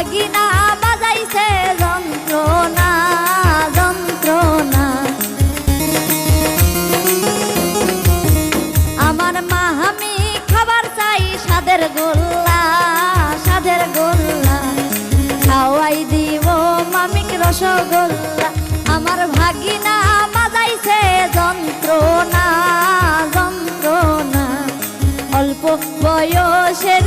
ভাগিনা বাজাইছে যন্ত্রণা যন্ত্রণা। আমার মা, আমি খাবার চাই সাদের গোল্লা সাদের গোল্লা। খাওয়াই দিব মামিক রসগোল্লা। আমার ভাগিনা, বাজাইছে যন্ত্রণা যন্ত্রণা। অল্প বয়সের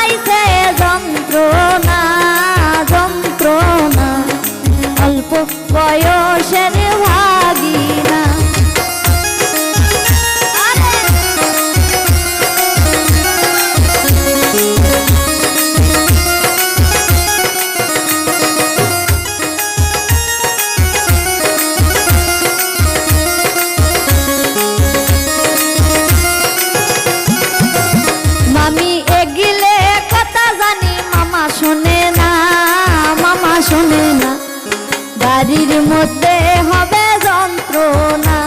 বাজাইছে যন্ত্রণা যন্ত্রণা। অল্প বয়সের বাড়ির মধ্যে হবে যন্ত্রণা।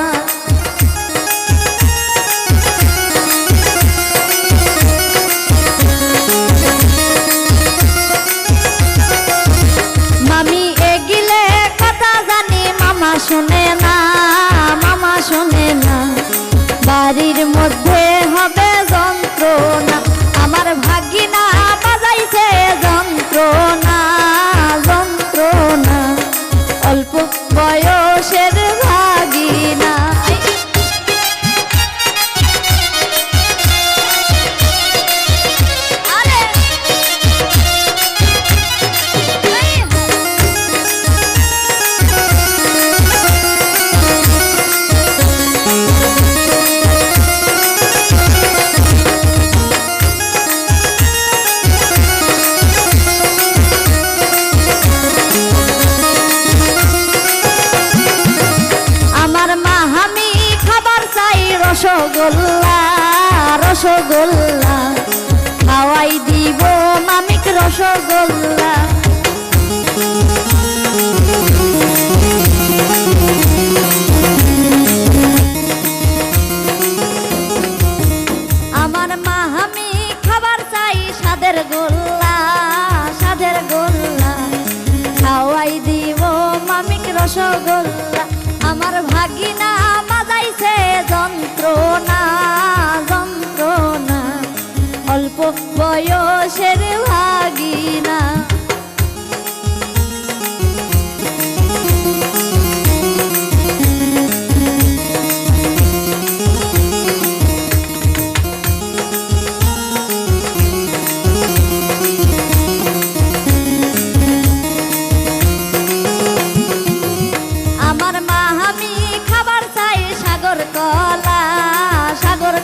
মামি এগিলে কথা জানি, মামা শোনে না, মামা শোনে না। বাড়ির মধ্যে হবে যন্ত্রণা। রসগোল্লা রসগোল্লা। খাওয়াই দিব মামিক রসগোল্লা। আমার মা আমি খাবার চাই সাদের গোল্লা সাদের গোল্লা। খাওয়াই দিব মামিক রসগোল্লা। আমার ভাগিনা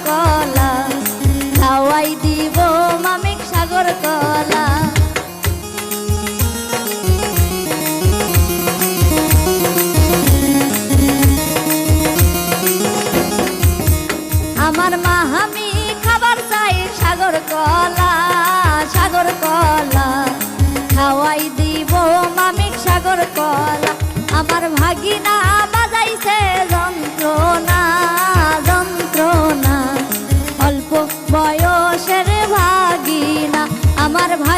কলা